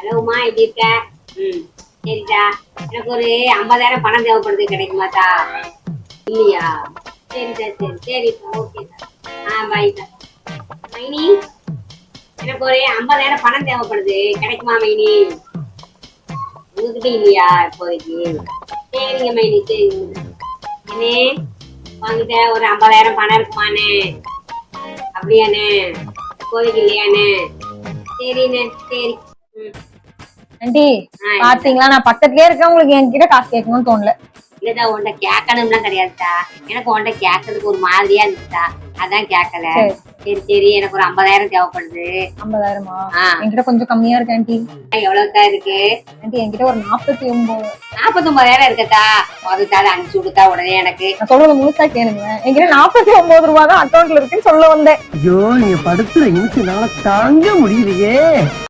ஹலோமா எப்படி இருக்க? ம். சரிடா. எனக்கு ஒரு ஐம்பதாயிரம் பணம் தேவைப்படுது கிடைக்குமாக்கா? இல்லையா? சரிடா சரி சரிப்பா ஓகேடா ஆ பாய்க்கா மைனி எனக்கு ஒரு ஐம்பதாயிரம் பணம் தேவைப்படுது. கிடைக்குமா மைனி? உங்ககிட்ட இல்லையா இப்போதைக்கு? சரிங்க மைனி சரிங்க. அண்ணே வாங்கிட்ட ஒரு ஐம்பதாயிரம் பணம் இருக்குமாண்ணே? அப்படியாண்ணே? இப்போதைக்கு இல்லையாண்ணே? சரிண்ணே சரி. ஆண்டி பாத்தீங்களா? நான் பக்கத்துலயே இருக்கேன் உங்களுக்கு என்கிட்ட காசு கேட்கணும்னு தோணல. இல்லடா உன்கிட்ட கேட்கணும்லாம் கிடையாதுடா. எனக்கு உன்கிட்ட கேட்கறதுக்கு ஒரு மாதிரியா இருந்துச்சுடா. அதான் கேட்கல. சரி. சரி எனக்கு ஒரு ஐம்பதாயிரம் தேவைப்படுது. ஐம்பதாயிரமா? என்கிட்ட கொஞ்சம் கம்மியா இருக்கு ஆண்டி. எவ்வளவுக்கா இருக்கு? ஆண்டி என்கிட்ட ஒரு நாற்பத்தி ஒன்பது நாற்பத்தொன்பதாயிரம் இருக்கட்டா முதல்த்தால அனுப்பிச்சு கொடுத்தா உடனே எனக்கு. நான் சொல்றது முழுசா கேளுங்க. என்கிட்ட நாற்பத்தி ஒன்பது ரூபா தான் அக்கௌண்ட்ல இருக்குன்னு சொல்ல வந்தேன். ஐயோ நீங்க படுத்துற நிமிஷம் தாங்க முடியலையே.